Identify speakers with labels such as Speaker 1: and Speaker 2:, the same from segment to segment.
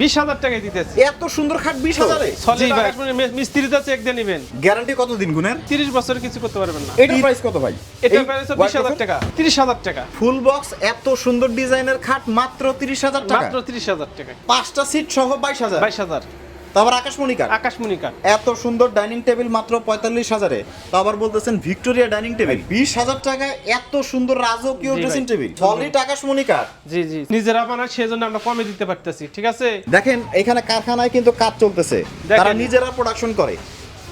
Speaker 1: বিশ হাজার টাকায় দিতেছি।
Speaker 2: এত সুন্দর খাট বিশ হাজারে?
Speaker 1: মিস্ত্রিতে চেক দিয়ে নেবেন।
Speaker 2: গ্যারান্টি কত দিন গুণের?
Speaker 1: তিরিশ বছর কিছু করতে পারবেন না।
Speaker 2: এটার প্রাইস কত ভাই?
Speaker 1: এটার প্রাইস বিশ হাজার টাকা। তিরিশ হাজার টাকা।
Speaker 2: ফুল বক্স এত সুন্দর ডিজাইনের খাট মাত্র তিরিশ হাজার টাকা।
Speaker 1: মাত্র তিরিশ হাজার টাকা
Speaker 2: পাঁচটা সিট সহ বাইশ হাজার।
Speaker 1: বাইশ হাজার।
Speaker 2: তারপর আকাশমণি কাঠ
Speaker 1: আকাশমণি কাঠ
Speaker 2: এত সুন্দর ডাইনিং টেবিল মাত্র পঁয়তাল্লিশ হাজারে। তো আবার বলতেছেন ভিক্টোরিয়া ডাইনিং টেবিল। বিশ হাজার টাকায় এত সুন্দর রাজকীয় ড্রেসিং টেবিল। সলিড আকাশমণি কাঠ
Speaker 1: জি জি। নিজেরা বানায় সেই জন্য আমরা কমে দিতে পারতেছি ঠিক আছে?
Speaker 2: দেখেন এখানে কারখানায় কিন্তু কাজ চলতেছে। তারা নিজেরা প্রোডাকশন করে।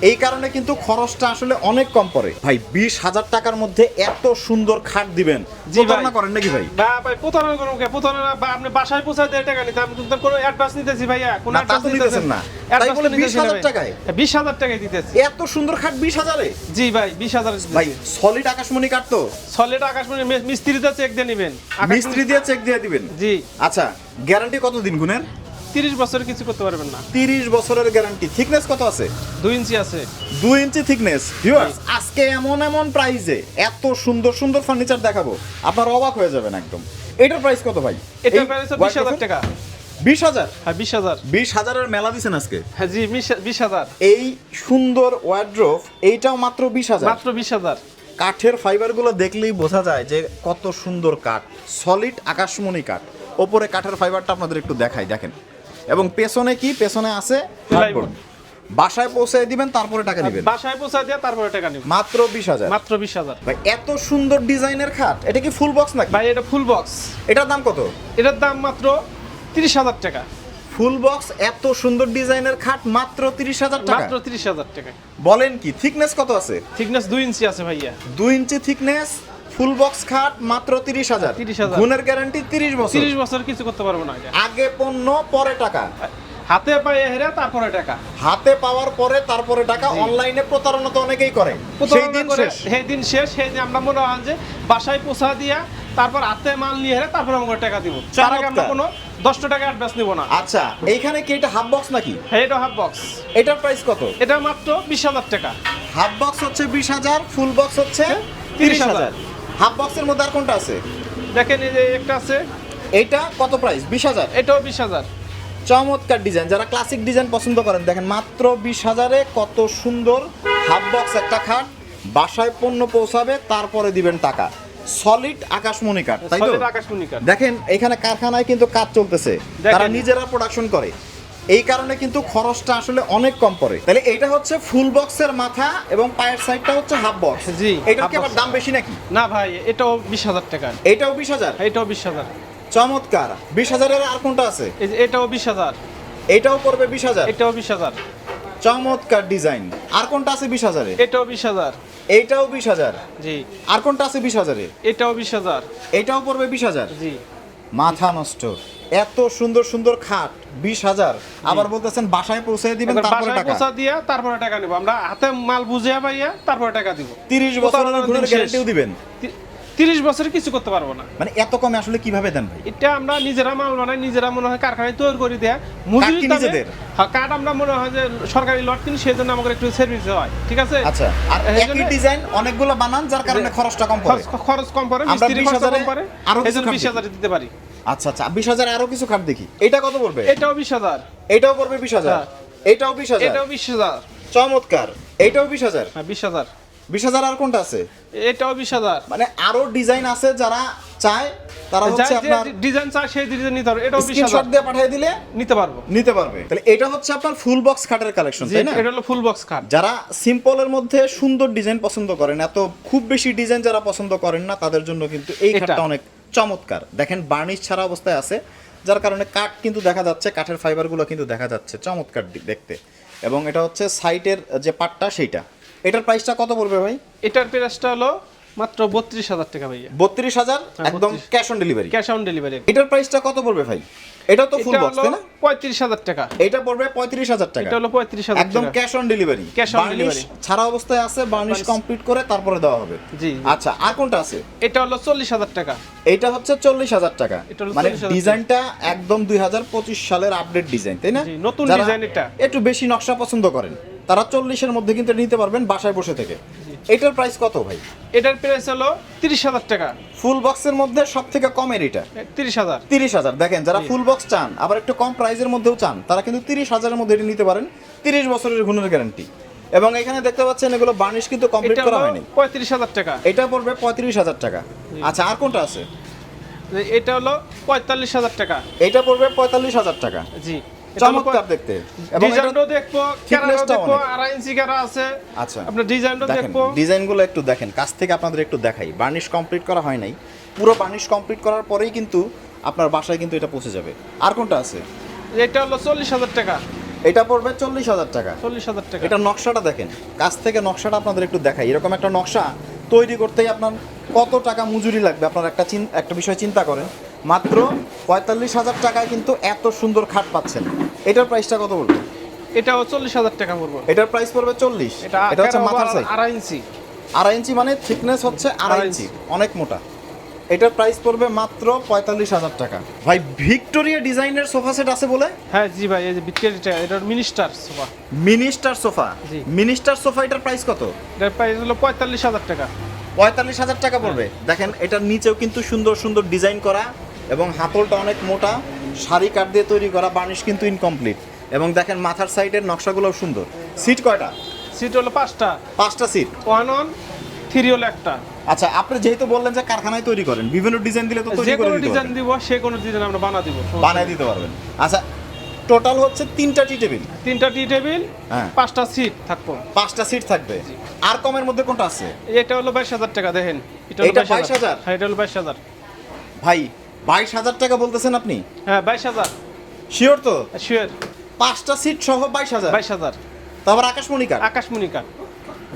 Speaker 2: এই কারণে কিন্তু খরচটা আসলে অনেক কম পড়ে। ভাই বিশ হাজার টাকার মধ্যে এত সুন্দর খাট দিবেন। প্রতারণা করেন নাকি ভাই?
Speaker 1: বা ভাই প্রতারণা করুন কে? প্রতারণা বা আপনি বাসায় পৌঁছায় দেড় টাকা নিতে আমি তো কোনো অ্যাডভান্স নিতেছি ভাইয়া। কোনো
Speaker 2: না, তা তো
Speaker 1: অ্যাডভান্স
Speaker 2: নিতেছেন না। তাই বলে 20,000 টাকায়?
Speaker 1: বিশ হাজার টাকায় দিতেছি।
Speaker 2: এত সুন্দর খাট বিশ হাজারে?
Speaker 1: জি ভাই বিশ হাজার
Speaker 2: ভাই সলিড আকাশমণি কাঠ তো?
Speaker 1: সলিড আকাশমণি মিস্ত্রিতে চেক দিয়ে নেবেন।
Speaker 2: মিস্ত্রি দিয়ে চেক দিয়ে দিবেন?
Speaker 1: জি।
Speaker 2: আচ্ছা গ্যারান্টি কত দিন গুণের?
Speaker 1: তিরিশ বছর কিছু করতে পারবেন না।
Speaker 2: তিরিশ বছরের গ্যারান্টি থিকনেস কত আছে?
Speaker 1: দুই ইঞ্চি আছে।
Speaker 2: দুই ইঞ্চি থিকনেস ভিউয়ার্স আজকে এমন এমন প্রাইসে এত সুন্দর সুন্দর ফার্নিচার দেখাবো আপনার অবাক হয়ে যাবেন একদম। এটার প্রাইস কত ভাই?
Speaker 1: এটা
Speaker 2: এই
Speaker 1: প্রাইস বিশ হাজার টাকা।
Speaker 2: বিশ হাজার?
Speaker 1: হ্যাঁ বিশ হাজার।
Speaker 2: বিশ হাজারের মেলা দিছেন আজকে?
Speaker 1: হ্যাঁ জি বিশ- হাজার
Speaker 2: এই সুন্দর ওয়ার্ড্রোফ এইটাও মাত্র বিশ হাজার।
Speaker 1: মাত্র বিশ হাজার।
Speaker 2: কাঠের ফাইবারগুলো দেখলেই বোঝা যায় যে কত সুন্দর কাঠ সলিড আকাশমণি কাঠ। ওপরে কাঠের ফাইবারটা আপনাদের একটু দেখাই দেখেন। এবং পেছনে কি? পেছনে আছে। বাসায় পৌঁছে দিবেন তারপরে টাকা দিবেন
Speaker 1: বাসায় পৌঁছা দিয়ে তারপরে টাকা নিব।
Speaker 2: মাত্র বিশ হাজার।
Speaker 1: মাত্র বিশ হাজার।
Speaker 2: ভাই এত সুন্দর ডিজাইনের খাট এটা কি ফুল বক্স নাকি?
Speaker 1: ভাই এটা ফুল বক্স
Speaker 2: এটার দাম কত?
Speaker 1: এটার দাম মাত্র তিরিশ হাজার টাকা।
Speaker 2: ফুল বক্স এত সুন্দর ডিজাইনের খাট মাত্র তিরিশ হাজার টাকা।
Speaker 1: মাত্র তিরিশ হাজার টাকা
Speaker 2: বলেন কি থিকনেস কত আছে?
Speaker 1: থিকনেস দুই ইঞ্চি আছে ভাইয়া।
Speaker 2: দুই ইঞ্চি থিকনেস ফুল বক্স খাট মাত্র তিরিশ হাজার।
Speaker 1: 30,000
Speaker 2: গুণের গ্যারান্টি তিরিশ বছর।
Speaker 1: তিরিশ বছর কিছু করতে পারব না
Speaker 2: আগে পণ্য পরে টাকা।
Speaker 1: হাতে পায়ে হেরে তারপরে টাকা।
Speaker 2: হাতে পাওয়ার পরে তারপরে টাকা। অনলাইনে প্রতারণা তো অনেকেই করে। সেই দিন শেষ।
Speaker 1: সেই দিন শেষ সেই দিন আমরা মনে হয় যে বাসায় পৌঁছা দিয়া তারপর হাতে মাল নিয়ে হেরে তারপর আমাকে টাকা দিব। তার আগে আমরা কোনো দশটা টাকা অ্যাডভান্স নিব না।
Speaker 2: আচ্ছা এইখানে কি এটা হাফ বক্স নাকি?
Speaker 1: হ্যাঁ এটা হাফ বক্স
Speaker 2: এটার প্রাইস কত?
Speaker 1: এটা মাত্র বিশ হাজার টাকা।
Speaker 2: হাফ বক্স হচ্ছে বিশ হাজার ফুল বক্স হচ্ছে তিরিশ হাজার। হাফ বক্সের মধ্যে আর কোনটা আছে?
Speaker 1: দেখেন এই যে একটা আছে।
Speaker 2: এইটা কত প্রাইস বিশ হাজার?
Speaker 1: এটাও বিশ হাজার।
Speaker 2: চমৎকার ডিজাইন যারা ক্লাসিক ডিজাইন পছন্দ করেন দেখেন মাত্র বিশ হাজারে কত সুন্দর হাফ বক্স একটা খাট বাসায় পণ্য পৌঁছাবে তারপরে দিবেন টাকা। সলিড আকাশমণি কাঠ তাই তো? দেখেন এখানে কারখানায় কিন্তু কাজ চলতেছে। তারা নিজেরা প্রোডাকশন করে। এই কারণে কিন্তু খরচটা আসলে অনেক কম পড়ে। তাহলে এইটা হচ্ছে ফুল বক্সের মাথা এবং পায়ের সাইডটা হচ্ছে হাফ বক্স
Speaker 1: জি, half
Speaker 2: কি আবার দাম বেশি নাকি?
Speaker 1: না ভাই এটাও বিশ হাজার টাকা।
Speaker 2: এটাও বিশ হাজার?
Speaker 1: এটাও বিশ হাজার।
Speaker 2: চমৎকার। বিশ হাজারের আর কোনটা আছে?
Speaker 1: এই যে এটাও বিশ হাজার।
Speaker 2: এটাও পড়বে বিশ হাজার?
Speaker 1: এটাও বিশ হাজার।
Speaker 2: চমৎকার ডিজাইন। আর কোনটা আছে বিশ হাজারে?
Speaker 1: এটাও বিশ হাজার।
Speaker 2: এইটাও বিশ হাজার।
Speaker 1: জি।
Speaker 2: আর কোনটা আছে বিশ হাজারে?
Speaker 1: এটাও বিশ হাজার।
Speaker 2: এটাও পড়বে বিশ হাজার?
Speaker 1: জি।
Speaker 2: মাথা নষ্ট। এত সুন্দর সুন্দর খাট বিশ হাজার। আবার বলতেছেন বাসায় পৌঁছে দিবেন তারপরে টাকা।
Speaker 1: পৌঁছা দিয়া তারপরে টাকা নিব। আমরা হাতে মাল বুঝিয়া পাইয়া তারপরে টাকা দিব।
Speaker 2: তিরিশ বছরের
Speaker 1: শেষ।
Speaker 2: গ্যারান্টিও দিবেন।
Speaker 1: তিরিশ বছর কিছু করতে পারব না।
Speaker 2: মানে এত কমে আসলে কীভাবে দেন ভাই?
Speaker 1: এটা আমরা নিজেরা মাল বানাই নিজেরা মনে হয় কারখানায় তৈরি করে দেয়া। মজুরি
Speaker 2: নিজেদের?
Speaker 1: হ্যাঁ কাঠ আমরা মনে হয় যে সরকারি লট কিনি সেই জন্য আমাদের একটু সার্ভিস হয় ঠিক আছে?
Speaker 2: আচ্ছা আর একই ডিজাইন অনেকগুলো বানান যার কারণে খরচটা কম পড়ে।
Speaker 1: খরচ- কম পড়ে
Speaker 2: আমরা
Speaker 1: মিস্ত্রি খরচ কম পড়ে
Speaker 2: আরও
Speaker 1: এই
Speaker 2: কিছু
Speaker 1: জন্য
Speaker 2: খাট
Speaker 1: বিশ
Speaker 2: দিই।
Speaker 1: হাজার দিতে পারি।
Speaker 2: আচ্ছা আচ্ছা বিশ হাজার আরও কিছু খাট দেখি। এটা কত পড়বে?
Speaker 1: এটাও বিশ হাজার।
Speaker 2: এটাও পড়বে বিশ হাজার?
Speaker 1: হ্যাঁ।
Speaker 2: এটাও বিশ হাজার?
Speaker 1: এটাও বিশ হাজার।
Speaker 2: চমৎকার। এটাও বিশ হাজার?
Speaker 1: হ্যাঁ বিশ হাজার।
Speaker 2: বিশ হাজার আর কোনটা আছে?
Speaker 1: এটাও বিশ হাজার।
Speaker 2: মানে আরও ডিজাইন আছে যারা চায় তারা হচ্ছে আপনার
Speaker 1: ডিজাইন চাই সেই ডিজাইন নিতে পারবে। এটাও বিশ হাজার।
Speaker 2: দিয়ে পাঠিয়ে দিলে
Speaker 1: নিতে পারব।
Speaker 2: নিতে পারবে। তাহলে এটা হচ্ছে আপনার ফুল বক্স খাটের কালেকশন তাই না?
Speaker 1: এটা হলো ফুল বক্স কাঠ
Speaker 2: যারা সিম্পলের মধ্যে সুন্দর ডিজাইন পছন্দ করেন এত খুব বেশি ডিজাইন যারা পছন্দ করেন না তাদের জন্য কিন্তু এই। খাটটা অনেক চমৎকার। দেখেন বার্নিশ ছাড়া অবস্থায় আছে, যার কারণে কাঠ কিন্তু দেখা যাচ্ছে, কাঠের ফাইবারগুলো কিন্তু দেখা যাচ্ছে চমৎকার দেখতে। এবং এটা হচ্ছে সাইটের যে পাটটা, সেইটা। এটার প্রাইসটা কত পড়বে ভাই?
Speaker 1: এটার প্রাইসটা হলো মাত্র বত্রিশ হাজার টাকা ভাইয়া।
Speaker 2: বত্রিশ হাজার?
Speaker 1: হ্যাঁ,
Speaker 2: একদম cash on delivery
Speaker 1: cash on delivery
Speaker 2: এটার প্রাইসটা কত পড়বে ভাই? এটা তো ফুল বক্স তাই না?
Speaker 1: পঁয়ত্রিশ হাজার টাকা।
Speaker 2: এটা পড়বে পঁয়ত্রিশ হাজার টাকা।
Speaker 1: এটা হলো পঁয়ত্রিশ হাজার
Speaker 2: একদম cash on delivery
Speaker 1: Cash on delivery।
Speaker 2: ছাড়া অবস্থায় আছে বার্নিশ কমপ্লিট করে তারপরে দেওয়া হবে।
Speaker 1: জি।
Speaker 2: আচ্ছা আর কোনটা আছে?
Speaker 1: এটা হলো চল্লিশ হাজার টাকা।
Speaker 2: এটা হচ্ছে চল্লিশ হাজার টাকা।
Speaker 1: এটা হলো
Speaker 2: মানে ডিজাইনটা একদম দুই হাজার পঁচিশ সালের আপডেট ডিজাইন তাই না?
Speaker 1: নতুন ডিজাইন এটা।
Speaker 2: একটু বেশি নকশা পছন্দ করেন তারা চল্লিশের মধ্যে কিন্তু নিতে পারবেন বাসায় বসে থেকে। এটার প্রাইস কত ভাই?
Speaker 1: এটার প্রাইস হলো তিরিশ হাজার টাকা।
Speaker 2: ফুল বক্সের মধ্যে সব থেকে কমের এটা?
Speaker 1: তিরিশ হাজার।
Speaker 2: তিরিশ হাজার। দেখেন যারা ফুল বক্স চান আবার একটু কম প্রাইসের মধ্যেও চান তারা কিন্তু তিরিশ হাজারের মধ্যে এটা নিতে পারেন। তিরিশ বছরের গুণের গ্যারান্টি এবং এখানে দেখতে পাচ্ছেন এগুলো বার্নিশ কিন্তু কমপ্লিট করা হয়নি।
Speaker 1: পঁয়ত্রিশ হাজার টাকা।
Speaker 2: এটা পড়বে পঁয়ত্রিশ হাজার টাকা। আচ্ছা আর কোনটা আছে?
Speaker 1: এটা হলো পঁয়তাল্লিশ হাজার টাকা।
Speaker 2: এটা পড়বে পঁয়তাল্লিশ হাজার টাকা।
Speaker 1: জি।
Speaker 2: চমৎকার দেখতে।
Speaker 1: ডিজাইনটাও দেখব দেখব আড়াই ইঞ্চি আছে।
Speaker 2: আচ্ছা।
Speaker 1: আপনার ডিজাইনটাও দেখব।
Speaker 2: ডিজাইনগুলো একটু দেখেন কাছ থেকে আপনাদের একটু দেখাই। বার্নিশ কমপ্লিট করা হয় নাই। পুরো বার্নিশ কমপ্লিট করার পরেই কিন্তু আপনার বাসায় কিন্তু এটা পৌঁছে যাবে। আর কোনটা আছে?
Speaker 1: এটা হলো চল্লিশ হাজার টাকা।
Speaker 2: এটা পড়বে চল্লিশ হাজার টাকা।
Speaker 1: চল্লিশ হাজার টাকা।
Speaker 2: এটা নকশাটা দেখেন কাছ থেকে নকশাটা আপনাদের একটু দেখাই। এরকম একটা নকশা তৈরি করতেই আপনার কত টাকা মজুরি লাগবে? আপনার একটা একটা বিষয় চিন্তা করেন। মাত্র পঁয়তাল্লিশ হাজার টাকায় কিন্তু এত সুন্দর খাট পাচ্ছেন। এটার প্রাইসটা কত বলব
Speaker 1: এটাও চল্লিশ হাজার টাকা পড়ব।
Speaker 2: এটার প্রাইস পড়বে চল্লিশ।
Speaker 1: এটা
Speaker 2: এটা হচ্ছে মাথার সাইজ
Speaker 1: আড়াই ইঞ্চি।
Speaker 2: আড়াই ইঞ্চি মানে থিকনেস হচ্ছে আড়াই ইঞ্চি অনেক মোটা। এটার প্রাইস পড়বে মাত্র পঁয়তাল্লিশ হাজার টাকা। ভাই ভিক্টোরিয়া ডিজাইনের সোফা সেট আছে বলে?
Speaker 1: হ্যাঁ জি ভাই এই যে বিটকেরিটা এটার মিনিস্টার সোফা।
Speaker 2: Minister sofa?
Speaker 1: জি।
Speaker 2: মিনিস্টার সোফা এটার প্রাইস কত?
Speaker 1: এটার প্রাইস হলো পঁয়তাল্লিশ হাজার টাকা।
Speaker 2: পঁয়তাল্লিশ হাজার টাকা পড়বে। দেখেন এটার নিচেও কিন্তু সুন্দর সুন্দর ডিজাইন করা এবং হাতলটা অনেক মোটা। শাড়ি কাঠ দিয়ে তৈরি করা বার্নিশ কিন্তু ইনকমপ্লিট এবং দেখেন মাথার সাইডের নকশাগুলোও সুন্দর। সিট কয়টা?
Speaker 1: সিট হলো পাঁচটা।
Speaker 2: পাঁচটা সিট
Speaker 1: ওয়ান ওয়ান থ্রি হলো একটা।
Speaker 2: আচ্ছা আপনি যেহেতু বললেন যে কারখানায় তৈরি করেন বিভিন্ন ডিজাইন দিলে তো তৈরি করে দিতে
Speaker 1: ডিজাইন দিব সে কোনো ডিজাইন আমরা বানা দিব
Speaker 2: বানায় দিতে পারবেন। আচ্ছা টোটাল হচ্ছে তিনটা টি টেবিল
Speaker 1: তিনটা টি টেবিল
Speaker 2: হ্যাঁ।
Speaker 1: পাঁচটা সিট থাকবে।
Speaker 2: পাঁচটা সিট থাকবে। আর কমের মধ্যে কোনটা আছে?
Speaker 1: এটা হলো বাইশ হাজার টাকা দেখেন।
Speaker 2: এটা
Speaker 1: হলো
Speaker 2: 22,000?
Speaker 1: হ্যাঁ এটা হলো বাইশ হাজার।
Speaker 2: ভাই বাইশ হাজার টাকা বলতেছেন আপনি?
Speaker 1: হ্যাঁ বাইশ হাজার।
Speaker 2: শিওর তো?
Speaker 1: শিওর
Speaker 2: পাঁচটা সিট সহ বাইশ হাজার।
Speaker 1: বাইশ হাজার।
Speaker 2: তারপর আকাশমণি
Speaker 1: আকাশমণিকা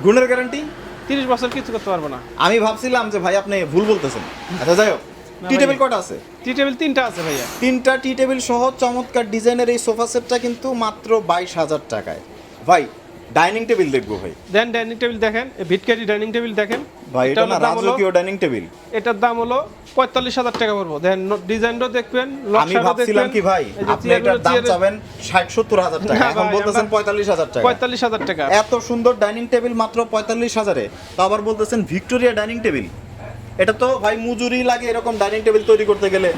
Speaker 2: গুণের গ্যারান্টি
Speaker 1: তিরিশ বছর কিছু করতে পারব না।
Speaker 2: আমি ভাবছিলাম যে ভাই আপনি ভুল বলতেছেন। আচ্ছা যাই হোক। টি টেবিল কটা আছে?
Speaker 1: টি টেবিল তিনটা আছে ভাইয়া।
Speaker 2: তিনটা টি টেবিল সহ চমৎকার ডিজাইনের এই সোফা সেটটা কিন্তু মাত্র বাইশ হাজার টাকায়। ভাই ডাইনিং টেবিল দেখব ভাই।
Speaker 1: দেন ডাইনিং টেবিল দেখেন ভিটকারি ডাইনিং টেবিল দেখেন।
Speaker 2: ভাই এটা না রাজকীয় ডাইনিং টেবিল
Speaker 1: এটার দাম হলো পঁয়তাল্লিশ হাজার টাকা পড়ব। দেখেন ডিজাইনটাও দেখবেন
Speaker 2: আমি ভাবছিলাম কি ভাই আপনি এটার দাম চাবেন ষাট সত্তর হাজার টাকা। এখন বলতেছেন পঁয়তাল্লিশ হাজার টাকা।
Speaker 1: পঁয়তাল্লিশ হাজার টাকা।
Speaker 2: এত সুন্দর ডাইনিং টেবিল মাত্র পঁয়তাল্লিশ হাজারে। তো আবার বলতেছেন ভিক্টোরিয়া ডাইনিং টেবিল এটা তো ভাই মজুরি লাগে এরকম ডাইনিং টেবিল তৈরি করতে গেলে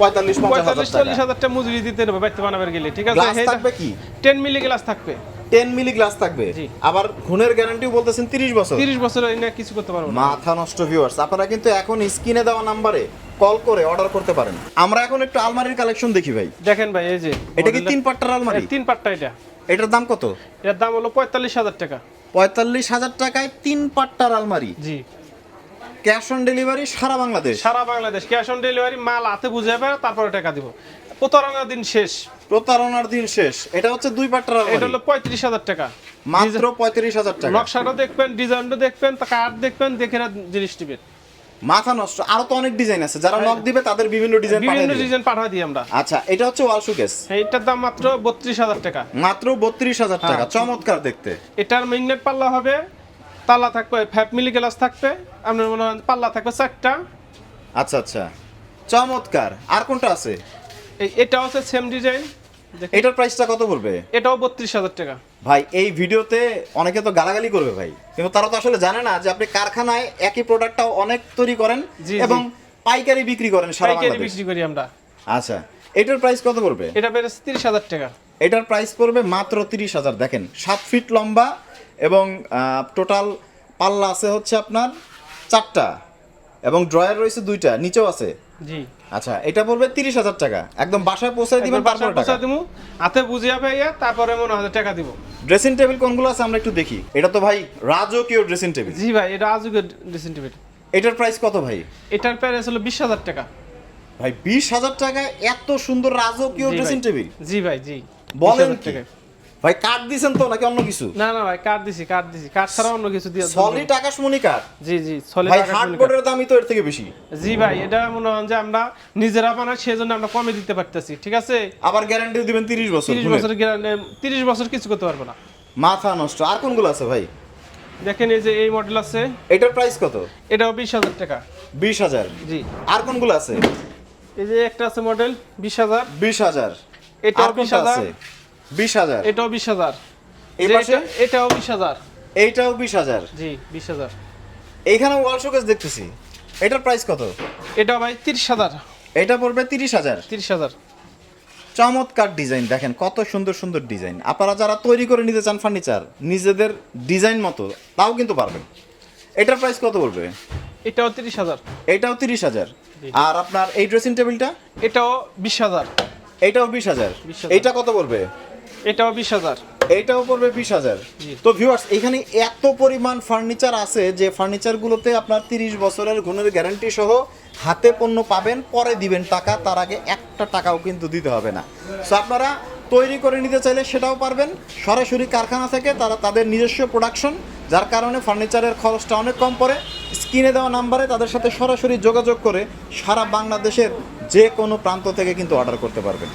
Speaker 2: পঁয়তাল্লিশ
Speaker 1: পঁয়তাল্লিশ চল্লিশ হাজার টাকা মজুরি দিতে হবে বাড়িতে বানাবার গেলে ঠিক আছে?
Speaker 2: থাকবে কি?
Speaker 1: টেন মিলি গ্লাস থাকবে।
Speaker 2: টেন মিলি গ্লাস থাকবে। আবার ঘুণের গ্যারান্টিও বলতেছেন তিরিশ বছর।
Speaker 1: তিরিশ বছর কিছু করতে পারব
Speaker 2: মাথা নষ্ট ভিউয়ার্স আপনারা কিন্তু এখন স্ক্রিনে দেওয়া নাম্বারে কল করে অর্ডার করতে পারেন। আমরা এখন একটু আলমারির কালেকশন দেখি ভাই।
Speaker 1: দেখেন ভাই এই যে
Speaker 2: এটা কি তিন পাট্টার আলমারি?
Speaker 1: তিন পাট্টা এটা।
Speaker 2: এটার দাম কত?
Speaker 1: এটার দাম হলো পঁয়তাল্লিশ হাজার টাকা।
Speaker 2: পঁয়তাল্লিশ হাজার টাকায় তিন পাট্টার আলমারি।
Speaker 1: জি।
Speaker 2: ক্যাশ অন ডেলিভারি সারা বাংলাদেশ।
Speaker 1: সারা বাংলাদেশ। ক্যাশ অন ডেলিভারি মাল হাতে বুঝে যাবে তারপরে টাকা দিব। প্রতারণার দিন শেষ।
Speaker 2: প্রতারণার দিন শেষ। এটা হচ্ছে দুই পাট্টার
Speaker 1: এটা হলো পঁয়ত্রিশ হাজার টাকা।
Speaker 2: মাত্র পঁয়ত্রিশ হাজার টাকা।
Speaker 1: নকশাটা দেখবেন ডিজাইনটা দেখবেন তা কাঠ দেখবেন দেখে না জিনিস দিবেন
Speaker 2: মাথা নষ্ট। আরও তো অনেক ডিজাইন আছে। যারা নক দিবে তাদের বিভিন্ন ডিজাইন
Speaker 1: বিভিন্ন
Speaker 2: পাঠিয়ে
Speaker 1: ডিজাইন পাঠাই দিই আমরা।
Speaker 2: আচ্ছা এটা হচ্ছে ওয়াল শোকেস।
Speaker 1: এইটার দাম মাত্র বত্রিশ হাজার টাকা।
Speaker 2: মাত্র বত্রিশ হাজার টাকা।
Speaker 1: হ্যাঁ।
Speaker 2: চমৎকার দেখতে।
Speaker 1: এটার ম্যাগনেট পাল্লা হবে তালা থাকবে ফাইভ মিলি গ্লাস থাকবে আপনার মনে হয় পাল্লা থাকবে চারটা।
Speaker 2: আচ্ছা আচ্ছা। চমৎকার। আর কোনটা আছে?
Speaker 1: এটা হচ্ছে সেম ডিজাইন
Speaker 2: এটার প্রাইসটা কত পড়বে
Speaker 1: এটাও বত্রিশ হাজার টাকা।
Speaker 2: ভাই এই ভিডিওতে অনেকে তো গালাগালি করবে ভাই। কিন্তু তারা তো আসলে জানে না যে আপনি কারখানায় একই প্রোডাক্টটা অনেক তৈরি করেন। এবং পাইকারি বিক্রি করেন সারা
Speaker 1: পাইকারি
Speaker 2: বাংলাদেশ।
Speaker 1: বিক্রি করি আমরা।
Speaker 2: আচ্ছা এটার প্রাইস কত পড়বে
Speaker 1: এটা বেড়েছে তিরিশ হাজার টাকা।
Speaker 2: এটার প্রাইস পড়বে মাত্র তিরিশ হাজার। দেখেন সাত ফিট লম্বা এবং টোটাল পাল্লা আছে হচ্ছে আপনার চারটা এবং ড্রয়ার রয়েছে দুইটা নিচেও আছে।
Speaker 1: জি।
Speaker 2: আচ্ছা এটা পড়বে তিরিশ হাজার টাকা। একদম বাসায় পৌঁছায় দিবেন
Speaker 1: বাসায়
Speaker 2: টাকা।
Speaker 1: পৌঁছা দিমু হাতে বুঝিয়া পাইয়া তারপরে মনে হয় টাকা দিব।
Speaker 2: ড্রেসিং টেবিল কোনগুলো আছে আমরা একটু দেখি। এটা তো ভাই রাজকীয় ড্রেসিং টেবিল
Speaker 1: জি ভাই এটা আজকে ড্রেসিং টেবিল
Speaker 2: এটার প্রাইস কত ভাই?
Speaker 1: এটার প্রাইস হলো বিশ হাজার টাকা।
Speaker 2: ভাই বিশ হাজার টাকায় এত সুন্দর রাজকীয় ড্রেসিং টেবিল
Speaker 1: জি ভাই জি।
Speaker 2: বলেন কি?
Speaker 1: টাকা।
Speaker 2: ভাই কাঠ দিছেন তো নাকি অন্য কিছু?
Speaker 1: না না ভাই কার্ড দিছি কার্ড দিছি। কার্ড ছাড়া অন্য কিছু দিয়ে
Speaker 2: সলিড আকাশমণি কাঠ?
Speaker 1: জি জি সলিড
Speaker 2: ভাই হার্ডবোর্ডের দামই তো এর থেকে বেশি।
Speaker 1: জি ভাই এটা মনে হয় যে আমরা নিজেরা বানাই সেই জন্য আমরা কমে দিতে পারতেছি ঠিক আছে?
Speaker 2: আবার গ্যারান্টি দিবেন তিরিশ বছর
Speaker 1: তিরিশ
Speaker 2: গুণের।
Speaker 1: বছর তিরিশ বছর কিছু করতে পারব না।
Speaker 2: মাথা নষ্ট আর কোনগুলো আছে ভাই?
Speaker 1: দেখেন এই যে এই মডেল আছে
Speaker 2: এটার প্রাইস কত?
Speaker 1: এটাও বিশ হাজার টাকা।
Speaker 2: বিশ হাজার।
Speaker 1: জি।
Speaker 2: আর কোনগুলো আছে?
Speaker 1: এই যে একটা আছে মডেল বিশ হাজার।
Speaker 2: বিশ হাজার।
Speaker 1: এটাও
Speaker 2: আর
Speaker 1: বিশ হাজার। এটাও বিশ হাজার? এটা- এটাও বিশ হাজার।
Speaker 2: এইটাও বিশ হাজার।
Speaker 1: জি বিশ হাজার।
Speaker 2: এইখানে ওয়াল শোকেস দেখতেছি। এটার প্রাইস কত?
Speaker 1: এটা ভাই তিরিশ হাজার।
Speaker 2: এটা পড়বে তিরিশ হাজার।
Speaker 1: তিরিশ হাজার।
Speaker 2: চমৎকার ডিজাইন দেখেন কত সুন্দর সুন্দর ডিজাইন। আপনারা যারা তৈরি করে নিতে চান ফার্নিচার নিজেদের ডিজাইন মতো তাও কিন্তু পারবেন। এটার প্রাইস কত পড়বে?
Speaker 1: এটাও তিরিশ হাজার।
Speaker 2: এটাও তিরিশ হাজার। আর আপনার এই ড্রেসিং টেবিলটা
Speaker 1: এটাও বিশ হাজার।
Speaker 2: এইটাও বিশ হাজার।
Speaker 1: 20,000
Speaker 2: এইটা কত পড়বে?
Speaker 1: এটাও বিশ হাজার।
Speaker 2: এইটাও পড়বে বিশ হাজার। তো ভিউয়ার্স এখানে এত পরিমাণ ফার্নিচার আছে যে ফার্নিচারগুলোতে আপনার তিরিশ বছরের গুণের গ্যারান্টি সহ হাতে পণ্য পাবেন পরে দিবেন টাকা তার আগে একটা টাকাও কিন্তু দিতে হবে না। সো আপনারা তৈরি করে নিতে চাইলে সেটাও পারবেন। সরাসরি কারখানা থেকে তারা তাদের নিজস্ব প্রোডাকশন যার কারণে ফার্নিচারের খরচটা অনেক কম পড়ে। স্ক্রিনে দেওয়া নাম্বারে তাদের সাথে সরাসরি যোগাযোগ করে সারা বাংলাদেশের যে কোনো প্রান্ত থেকে কিন্তু অর্ডার করতে পারবেন।